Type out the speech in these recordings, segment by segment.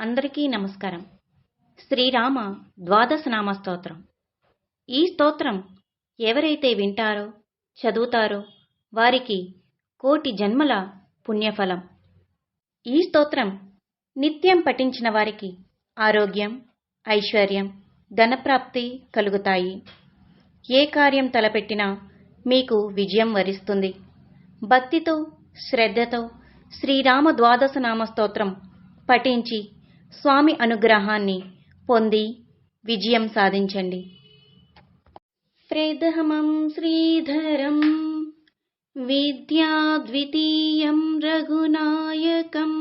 అందరికీ నమస్కారం. శ్రీరామ ద్వాదశనామ స్తోత్రం. ఈ స్తోత్రం ఎవరైతే వింటారో చదువుతారో వారికి కోటి జన్మల పుణ్యఫలం. ఈ స్తోత్రం నిత్యం పఠించిన వారికి ఆరోగ్యం ఐశ్వర్యం ధనప్రాప్తి కలుగుతాయి. ఏ కార్యం తలపెట్టినా మీకు విజయం వరిస్తుంది. భక్తితో శ్రద్ధతో శ్రీరామ ద్వాదశనామ స్తోత్రం పఠించి స్వామి అనుగ్రహాన్ని పొంది విజయం సాధించండి. ప్రథమం శ్రీధరం విద్యా ద్వితీయం రఘునాయకం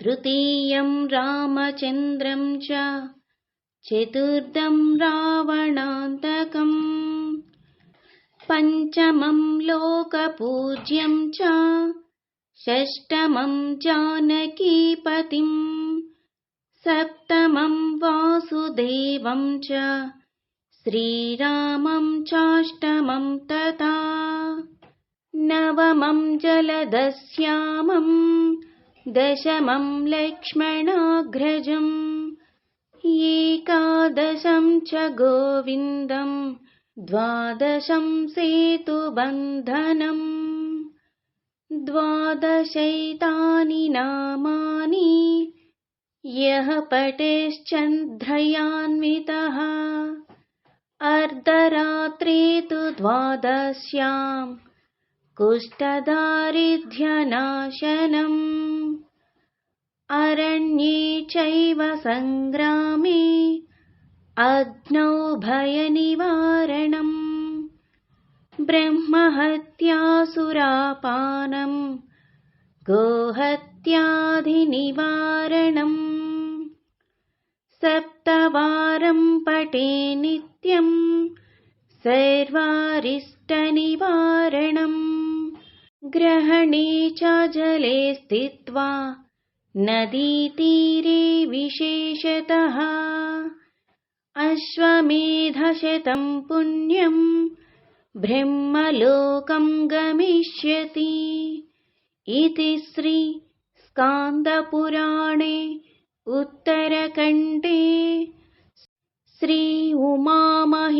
తృతీయం రామచంద్రం చ చతుర్థం రావణాంతకం పంచమం లోకపూజ్యం చ षष्टमं जानकीपतिम् सप्तमं वासुदेवं च श्रीरामं चाष्टमम् तथा नवमं जलदश्यामम् दशमं लक्ष्मणाग्रजम् एकादशं च गोविन्दम् द्वादशं सेतुबन्धनम्। द्वादशैतानि नामानि यः पटेश्चन्द्रयान्वितः। अर्धरात्रे तु द्वादश्याम् कुष्ठदारिध्यनाशनम् अरण्ये चैव सङ्ग्रामे अग्नौ भयनिवारणम्। ब्रह्महत्यासुरापानम् गोहत्याधिनिवारणम् सप्तवारं पटे नित्यं सर्वारिष्टनिवारणम्। ग्रहणे च जले स्थित्वा नदीतीरे विशेषतः अश्वमेधशतं पुण्यं ब्रह्मलोकं गमिष्यति इति श्रीस्कान्दपुराणे उत्तरकण्ठे श्री उमामहेश्वरसंवादे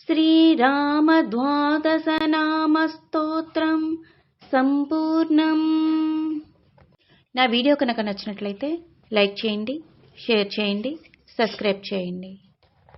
శ్రీరామద్వాదశనామస్తోత్రం సంపూర్ణం నా వీడియో కనుక నచ్చినట్లయితే లైక్ చేయండి షేర్ చేయండి సబ్స్క్రైబ్ చేయండి